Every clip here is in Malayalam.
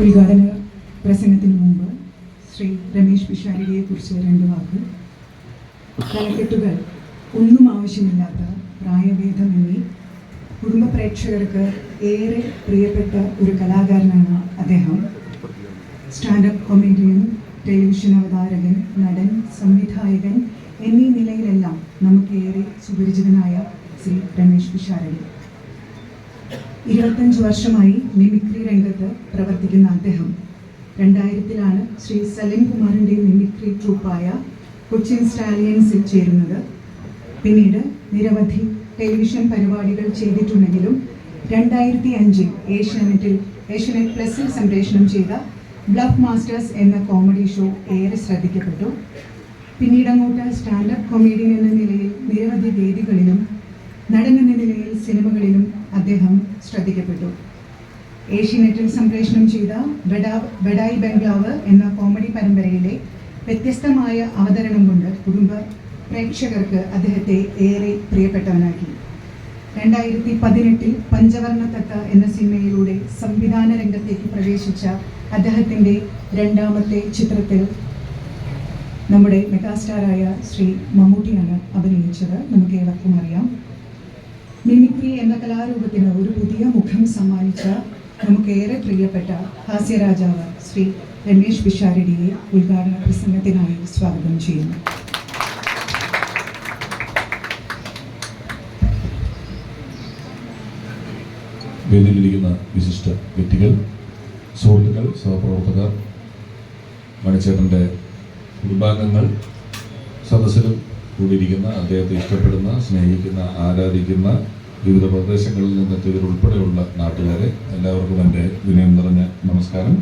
ഉദ്ഘാടന പ്രസംഗത്തിന് മുമ്പ് ശ്രീ രമേശ് പിഷാരിയെ കുറിച്ച് രണ്ട് വാക്ക്. തലക്കെട്ടുകൾ ഒന്നും ആവശ്യമില്ലാത്ത പ്രായഭേദമെന്നീ കുടുംബ പ്രേക്ഷകർക്ക് ഏറെ പ്രിയപ്പെട്ട ഒരു കലാകാരനാണ് അദ്ദേഹം. സ്റ്റാൻഡപ്പ് കൊമേഡിയൻ ടെലിവിഷൻ അവതാരകൻ നടൻ സംവിധായകൻ എന്നീ നിലയിലെല്ലാം നമുക്കേറെ സുപരിചിതനായ ശ്രീ രമേശ് പിഷാരടി. ഇരുപത്തഞ്ച് വർഷമായി മിമിക്രി രംഗത്ത് പ്രവർത്തിക്കുന്ന അദ്ദേഹം. രണ്ടായിരത്തിലാണ് ശ്രീ സലീം കുമാറിന്റെ മിമിക്രി ട്രൂപ്പായ കൊച്ചിൻ സ്റ്റാലിയൻസിൽ ചേരുന്നത്. പിന്നീട് നിരവധി ടെലിവിഷൻ പരിപാടികൾ ചെയ്തിട്ടുണ്ടെങ്കിലും രണ്ടായിരത്തി അഞ്ചിൽ ഏഷ്യാനെറ്റിൽ ഏഷ്യാനെറ്റ് പ്ലസിൽ സംപ്രേഷണം ചെയ്ത ബ്ലഫ് മാസ്റ്റേഴ്സ് എന്ന കോമഡി ഷോ ഏറെ ശ്രദ്ധിക്കപ്പെട്ടു. പിന്നീട് അങ്ങോട്ട് സ്റ്റാൻഡപ്പ് കൊമേഡിയൻ എന്ന നിലയിൽ നിരവധി വേദികളിലും നടൻ എന്ന നിലയിൽ സിനിമകളിലും അദ്ദേഹം ശ്രദ്ധിക്കപ്പെട്ടു. ഏഷ്യനെറ്റിൽ സംപ്രേഷണം ചെയ്ത ബഡായി ബംഗ്ലാവ് എന്ന കോമഡി പരമ്പരയിലെ വ്യത്യസ്തമായ അവതരണം കൊണ്ട് കുടുംബ പ്രേക്ഷകർക്ക് അദ്ദേഹത്തെ ഏറെ പ്രിയപ്പെട്ടവനാക്കി. രണ്ടായിരത്തി പതിനെട്ടിൽ പഞ്ചവർണ തത്ത എന്ന സിനിമയിലൂടെ സംവിധാന രംഗത്തേക്ക് പ്രവേശിച്ച അദ്ദേഹത്തിന്റെ രണ്ടാമത്തെ ചിത്രത്തിൽ നമ്മുടെ മെഗാസ്റ്റാറായ ശ്രീ മമ്മൂട്ടിയാണ് അഭിനയിച്ചത്. നമുക്ക് ഏവർക്കും അറിയാം. മിമിക്രി എന്ന കലാരൂപത്തിന് ഒരു പുതിയ മുഖം സമ്മാനിച്ച നമുക്കേറെ പ്രിയപ്പെട്ട ഹാസ്യരാജാവ് ശ്രീ രമേശ് പിഷാരടിയെ ഉദ്ഘാടന പ്രസംഗത്തിനായി സ്വാഗതം ചെയ്യുന്നു. വേദിയിലിരിക്കുന്ന വിശിഷ്ട വ്യക്തികൾ സുഹൃത്തുക്കൾ സഹപ്രവർത്തകർ മണിച്ചേട്ടന്റെ കുടുംബാംഗങ്ങൾ സദസ്സിലും കൂടിയിരിക്കുന്ന അദ്ദേഹത്തെ ഇഷ്ടപ്പെടുന്ന സ്നേഹിക്കുന്ന ആരാധിക്കുന്ന വിവിധ പ്രദേശങ്ങളിൽ നിന്നെത്തിയവരുൾപ്പെടെയുള്ള നാട്ടുകാരെ എല്ലാവർക്കും എന്റെ വിനയം നിറഞ്ഞ നമസ്കാരം.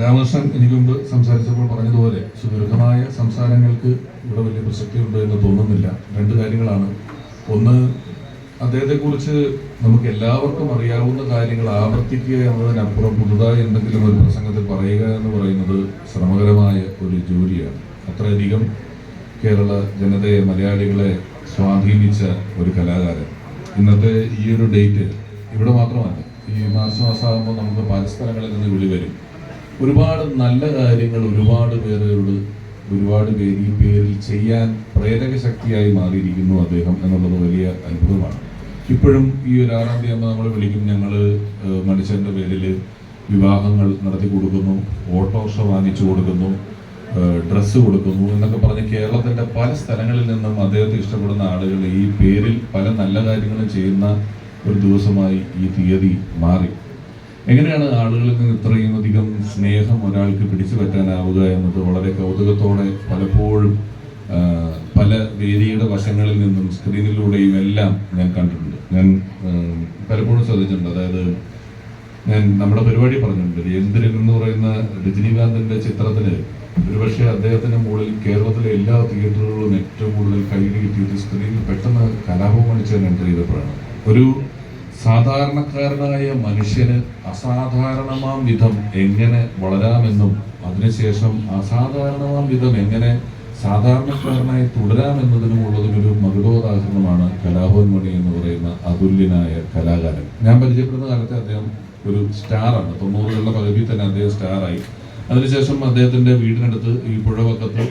രാമകൃഷ്ണൻ എനിക്ക് മുമ്പ് സംസാരിച്ചപ്പോൾ പറഞ്ഞതുപോലെ സുദീർഘമായ സംസാരങ്ങൾക്ക് ഇവിടെ വലിയ പ്രസക്തിയുണ്ട് എന്ന് തോന്നുന്നില്ല. രണ്ട് കാര്യങ്ങളാണ്. ഒന്ന് അദ്ദേഹത്തെക്കുറിച്ച് നമുക്ക് എല്ലാവർക്കും അറിയാവുന്ന കാര്യങ്ങൾ ആവർത്തിക്കുക എന്നതിനപ്പുറം പുതുതായി എന്തെങ്കിലും ഒരു പ്രസംഗത്തിൽ പറയുക എന്ന് പറയുന്നത് ശ്രമകരമായ ഒരു ജോലിയാണ്. അത്രയധികം കേരള ജനതയെ മലയാളികളെ സ്വാധീനിച്ച ഒരു കലാകാരൻ. ഇന്നത്തെ ഈ ഒരു ഡേറ്റ് ഇവിടെ മാത്രമല്ല ഈ മാർച്ച് മാസമാകുമ്പോൾ നമുക്ക് പല സ്ഥലങ്ങളിൽ നിന്ന് വിളി വരും. ഒരുപാട് നല്ല കാര്യങ്ങൾ ഒരുപാട് പേരോട് ഒരുപാട് പേര് ഈ പേരിൽ ചെയ്യാൻ പ്രേരക ശക്തിയായി മാറിയിരിക്കുന്നു അദ്ദേഹം എന്നുള്ളത് വലിയ അത്ഭുതമാണ്. ഇപ്പോഴും ഈ ഒരു ആറാം തീയതി നമ്മൾ വിളിക്കും. ഞങ്ങൾ മനുഷ്യന്റെ പേരിൽ വിവാഹങ്ങൾ നടത്തി കൊടുക്കുന്നു ഓട്ടോറിക്ഷ വാങ്ങിച്ചു കൊടുക്കുന്നു ഡ്രസ്സ് കൊടുക്കുന്നു എന്നൊക്കെ പറഞ്ഞ് കേരളത്തിന്റെ പല സ്ഥലങ്ങളിൽ നിന്നും അദ്ദേഹത്തെ ഇഷ്ടപ്പെടുന്ന ആളുകൾ ഈ പേരിൽ പല നല്ല കാര്യങ്ങളും ചെയ്യുന്ന ഒരു ദിവസമായി ഈ തീയതി മാറി. എങ്ങനെയാണ് നിന്ന് ഇത്രയും അധികം സ്നേഹം ഒരാൾക്ക് പിടിച്ചു പറ്റാനാവുക എന്നത് വളരെ കൗതുകത്തോടെ പലപ്പോഴും പല വേദിയുടെ വശങ്ങളിൽ നിന്നും സ്ക്രീനിലൂടെയും എല്ലാം ഞാൻ കണ്ടിട്ടുണ്ട്. ഞാൻ പലപ്പോഴും ശ്രദ്ധിച്ചിട്ടുണ്ട്. അതായത് ഞാൻ നമ്മുടെ പരിപാടി പറഞ്ഞിട്ടുണ്ട്. എന്തിരൻ എന്ന് പറയുന്ന രജനീകാന്തിന്റെ ചിത്രത്തിന് ഒരുപക്ഷെ അദ്ദേഹത്തിന്റെ മുകളിൽ കേരളത്തിലെ എല്ലാ തിയേറ്ററുകളിലും ഏറ്റവും കൂടുതൽ കൈയ്യടി കിട്ടിയത് സ്ക്രീനിൽ പെട്ടെന്ന് കലാപം മണിച്ചതിന് എന്റർ ചെയ്തപ്പോഴാണ്. ഒരു സാധാരണക്കാരനായ മനുഷ്യന് അസാധാരണമാം വിധം എങ്ങനെ വളരാമെന്നും അതിനുശേഷം അസാധാരണമാം വിധം എങ്ങനെ സാധാരണക്കാരനായി തുടരാമെന്നതിനുമുള്ളതിനൊരു മകുടോദാഹരണമാണ് കലാഭവൻ മണി എന്ന് പറയുന്ന അതുല്യനായ കലാകാരൻ. ഞാൻ പരിചയപ്പെടുന്ന കാലത്ത് അദ്ദേഹം ഒരു സ്റ്റാറാണ്. തൊണ്ണൂറുകളുടെ പകുതി തന്നെ അദ്ദേഹം സ്റ്റാറായി. അതിനുശേഷം അദ്ദേഹത്തിന്റെ വീടിനടുത്ത് ഈ പുഴവക്കത്ത്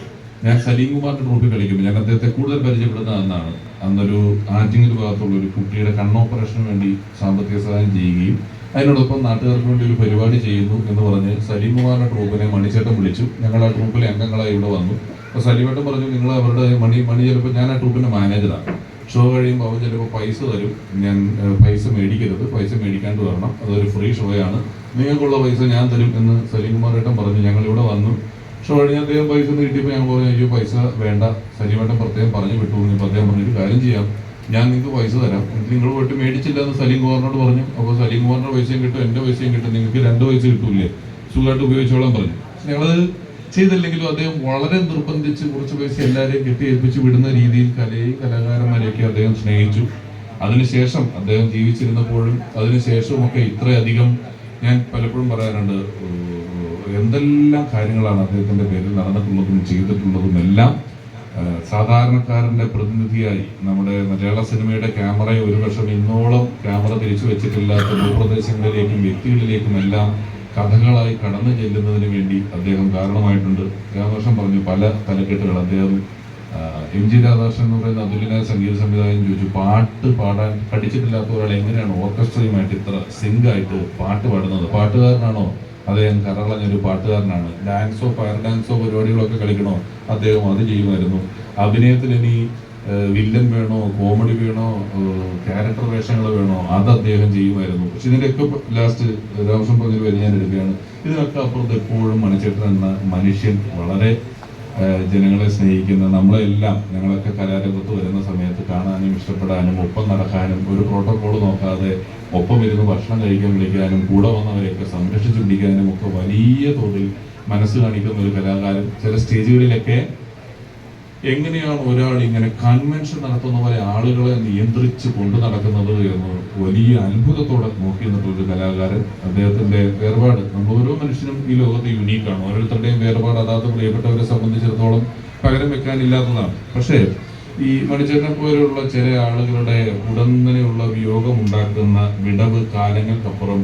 ഞാൻ സലീം കുമാറിന്റെ ട്രോഫി കളിക്കുമ്പോൾ ഞാൻ അദ്ദേഹത്തെ കൂടുതൽ പരിചയപ്പെടുന്ന അന്നാണ്. അന്നൊരു ആറ്റിങ്ങൽ ഭാഗത്തുള്ള ഒരു കുട്ടിയുടെ കണ്ണോപ്പറേഷന് വേണ്ടി സാമ്പത്തിക സഹായം ചെയ്യുകയും അതിനോടൊപ്പം നാട്ടുകാർക്ക് വേണ്ടി ഒരു പരിപാടി ചെയ്യുന്നു എന്ന് പറഞ്ഞ് സലീംകുമാറിന്റെ ട്രൂപ്പിനെ മണിച്ചേട്ടൻ വിളിച്ചു. ഞങ്ങൾ ആ ട്രൂപ്പിലെ അംഗങ്ങളായി ഇവിടെ വന്നു. അപ്പോൾ സലീമേട്ടൻ പറഞ്ഞു നിങ്ങൾ അവരുടെ മണി മണി ചിലപ്പോൾ ഞാൻ ആ ട്രൂപ്പിന്റെ മാനേജറാണ്. ഷോ കഴിയുമ്പോൾ അവൻ ചിലപ്പോൾ പൈസ തരും. ഞാൻ പൈസ മേടിക്കരുത്. പൈസ മേടിക്കാണ്ട് വരണം. അതൊരു ഫ്രീ ഷോയാണ്. നിങ്ങൾക്കുള്ള പൈസ ഞാൻ തരും എന്ന് സലീം കുമാർ ഏട്ടൻ പറഞ്ഞു. ഞങ്ങൾ ഇവിടെ വന്നു. ഷോ കഴിഞ്ഞ് അദ്ദേഹം പൈസ ഒന്ന് കിട്ടിയപ്പോൾ ഞാൻ പറഞ്ഞു അയ്യോ പൈസ വേണ്ട. സലീമേട്ടൻ പ്രത്യേകം പറഞ്ഞു വിട്ടു. ഇപ്പൊ അദ്ദേഹം പറഞ്ഞൊരു കാര്യം ചെയ്യാം. ഞാൻ നിങ്ങൾക്ക് പൈസ തരാം. എന്നിട്ട് നിങ്ങൾ പോയിട്ട് മേടിച്ചില്ല എന്ന് സലീം കുമാറിനോട് പറഞ്ഞു. അപ്പോൾ സലീം കുമാറിന്റെ പൈസയും കിട്ടും എന്റെ പൈസയും കിട്ടും. നിങ്ങൾക്ക് രണ്ട് പൈസ കിട്ടൂലേ സുഖമായിട്ട് ഉപയോഗിച്ചോളാൻ പറഞ്ഞു. ഞങ്ങളത് ചെയ്തില്ലെങ്കിലും അദ്ദേഹം വളരെ നിർബന്ധിച്ച് കുറച്ച് പൈസ എല്ലാവരെയും കെട്ടിയേൽപ്പിച്ച് വിടുന്ന രീതിയിൽ കലയെയും കലാകാരന്മാരെയൊക്കെ അദ്ദേഹം സ്നേഹിച്ചു. അതിനുശേഷം അദ്ദേഹം ജീവിച്ചിരുന്നപ്പോഴും അതിനുശേഷവും ഒക്കെ ഇത്രയധികം ഞാൻ പലപ്പോഴും പറയാറുണ്ട് എന്തെല്ലാം കാര്യങ്ങളാണ് അദ്ദേഹത്തിന്റെ പേരിൽ നടന്നിട്ടുള്ളതും ചെയ്തിട്ടുള്ളതും എല്ലാം സാധാരണക്കാരന്റെ പ്രതിനിധിയായി നമ്മുടെ മലയാള സിനിമയുടെ ക്യാമറയെ ഒരുപക്ഷം ഇന്നോളം ക്യാമറ തിരിച്ചു വെച്ചിട്ടില്ലാത്ത ഭൂപ്രദേശങ്ങളിലേക്കും വ്യക്തികളിലേക്കും എല്ലാം കഥകളായി കടന്നു ചെല്ലുന്നതിന് വേണ്ടി അദ്ദേഹം കാരണമായിട്ടുണ്ട്. രാമകൃഷ്ണൻ പറഞ്ഞു പല തലക്കെട്ടുകൾ. അദ്ദേഹം എം ജി രാധാകൃഷ്ണൻ എന്ന് പറയുന്ന അതുല്യനായ സംഗീത സംവിധായകൻ ചോദിച്ചു പാട്ട് പാടാൻ പഠിച്ചിട്ടില്ലാത്ത ഒരാൾ എങ്ങനെയാണ് ഓർക്കസ്ട്രയുമായിട്ട് ഇത്ര സിങ്ക് ആയിട്ട് പാട്ട് പാടുന്നത്? പാട്ടുകാരനാണോ അദ്ദേഹം കരളഞ്ഞൊരു പാട്ടുകാരനാണ്. ഡാൻസോ ഫയർ ഡാൻസോ പരിപാടികളൊക്കെ കളിക്കണോ? അദ്ദേഹം അത് ചെയ്യുമായിരുന്നു. അഭിനയത്തിൽ ഇനി വില്ലൻ വേണോ കോമഡി വേണോ ക്യാരക്ടർ വേഷങ്ങൾ വേണോ അത് അദ്ദേഹം ചെയ്യുമായിരുന്നു. പക്ഷെ ഇതിന്റെയൊക്കെ ലാസ്റ്റ് രാമകൃഷ്ണൻ പറഞ്ഞൊരു വരി ഞാൻ എടുക്കുകയാണ്. ഇതിനൊക്കെ അപ്പുറത്ത് എപ്പോഴും മണിച്ചേട്ടൻ എന്ന മനുഷ്യൻ വളരെ ജനങ്ങളെ സ്നേഹിക്കുന്ന നമ്മളെല്ലാം ഞങ്ങളൊക്കെ കലാരംഗത്ത് വരുന്ന സമയത്ത് കാണാനും ഇഷ്ടപ്പെടാനും ഒപ്പം നടക്കാനും ഒരു പ്രോട്ടോകോൾ നോക്കാതെ ഒപ്പം ഇരുന്ന് ഭക്ഷണം കഴിക്കാൻ വിളിക്കാനും കൂടെ വന്നവരെയൊക്കെ സംരക്ഷിച്ചു പിടിക്കാനും ഒക്കെ വലിയ തോതിൽ മനസ്സ് കാണിക്കുന്ന ഒരു കലാകാരൻ. ചില സ്റ്റേജുകളിലൊക്കെ എങ്ങനെയാണ് ഒരാൾ ഇങ്ങനെ കൺവെൻഷൻ നടത്തുന്ന പോലെ ആളുകളെ നിയന്ത്രിച്ച് കൊണ്ടു നടക്കുന്നത് എന്ന് വലിയ അത്ഭുതത്തോടെ നോക്കി നിന്നിട്ടുള്ള ഒരു കലാകാരൻ. അദ്ദേഹത്തിന്റെ വേർപാട് നമ്മൾ ഓരോ മനുഷ്യനും ഈ ലോകത്ത് യുണീക്കാണ് ഓരോരുത്തരുടെയും വേർപാട് അതാത് പ്രിയപ്പെട്ടവരെ സംബന്ധിച്ചിടത്തോളം പകരം വെക്കാനില്ലാത്തതാണ്. പക്ഷേ ഈ മണിച്ചേട്ടനെ പോലെയുള്ള ചില ആളുകളുടെ ഉടനെയുള്ള വിയോഗം ഉണ്ടാക്കുന്ന വിടവ് കാലങ്ങൾക്കപ്പുറം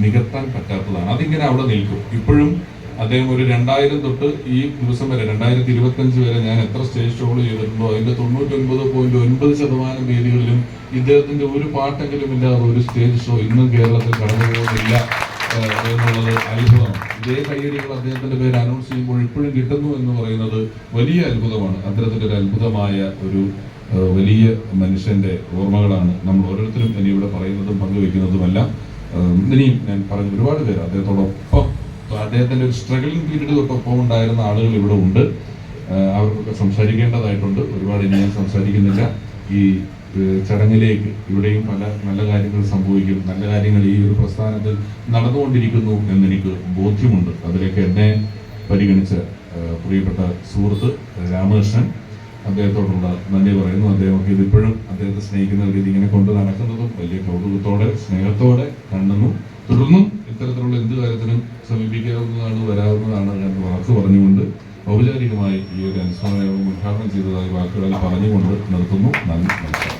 നികത്താൻ പറ്റാത്തതാണ്. അതിങ്ങനെ അവിടെ നിൽക്കും. ഇപ്പോഴും അദ്ദേഹം ഒരു രണ്ടായിരം തൊട്ട് ഈ ദിവസം വരെ രണ്ടായിരത്തി ഇരുപത്തി അഞ്ച് വരെ ഞാൻ എത്ര സ്റ്റേജ് ഷോകൾ ചെയ്തിട്ടുണ്ടോ അതിന്റെ തൊണ്ണൂറ്റി ഒൻപത് പോയിന്റ് ഒൻപത് ശതമാനം വേദികളിലും ഇദ്ദേഹത്തിന്റെ ഒരു പാട്ടെങ്കിലും ഇല്ലാതെ ഒരു സ്റ്റേജ് ഷോ ഇന്നും കേരളത്തിൽ കടന്നു പോകുന്നില്ല ഏഹ്, എന്നുള്ളത് അത്ഭുതമാണ് ഇതേ കയ്യടികൾ അദ്ദേഹത്തിന്റെ പേര് അനൗൺസ് ചെയ്യുമ്പോൾ ഇപ്പോഴും കിട്ടുന്നു എന്ന് പറയുന്നത് വലിയ അത്ഭുതമാണ്. അത്തരത്തിലൊരു അത്ഭുതമായ ഒരു വലിയ മനുഷ്യന്റെ ഓർമ്മകളാണ് നമ്മൾ ഓരോരുത്തരും ഇനി ഇവിടെ പറയുന്നതും പങ്കുവെക്കുന്നതുമെല്ലാം ഇനിയും ഞാൻ പറഞ്ഞ ഒരുപാട് പേര് അദ്ദേഹത്തോടൊപ്പം അദ്ദേഹത്തിന്റെ ഒരു സ്ട്രഗിളിംഗ് പീരീഡ് തൊട്ടൊപ്പം ഉണ്ടായിരുന്ന ആളുകൾ ഇവിടെ ഉണ്ട്. അവർക്കൊക്കെ സംസാരിക്കേണ്ടതായിട്ടുണ്ട്. ഒരുപാട് ഇനി ഞാൻ സംസാരിക്കുന്നില്ല. ഈ ചടങ്ങിലേക്ക് ഇവിടെയും പല നല്ല കാര്യങ്ങൾ സംഭവിക്കും. നല്ല കാര്യങ്ങൾ ഈ ഒരു പ്രസ്ഥാനത്തിൽ നടന്നുകൊണ്ടിരിക്കുന്നു എന്നെനിക്ക് ബോധ്യമുണ്ട്. അതിലേക്ക് എന്നെ പരിഗണിച്ച പ്രിയപ്പെട്ട സുഹൃത്ത് രാമകൃഷ്ണൻ അദ്ദേഹത്തോടുള്ള നന്ദി പറയുന്നു. അദ്ദേഹമൊക്കെ ഇതിപ്പോഴും അദ്ദേഹത്തെ സ്നേഹിക്കുന്ന രീതി ഇങ്ങനെ കൊണ്ട് നടക്കുന്നതും വലിയ കൗതുകത്തോടെ സ്നേഹത്തോടെ കണ്ടെന്നും തുടർന്നും ഇത്തരത്തിലുള്ള എന്ത് കാര്യത്തിനും സമീപിക്കാവുന്നതാണ് വരാവുന്നതാണ് എന്ന് വാക്ക് പറഞ്ഞുകൊണ്ട് ഔപചാരികമായി ഈ ഒരു അനുസ്മരണ ഉദ്ഘാടനം ചെയ്തതായി വാക്കുകളിൽ പറഞ്ഞുകൊണ്ട് നിർത്തുന്നു. നന്ദി നമസ്കാരം.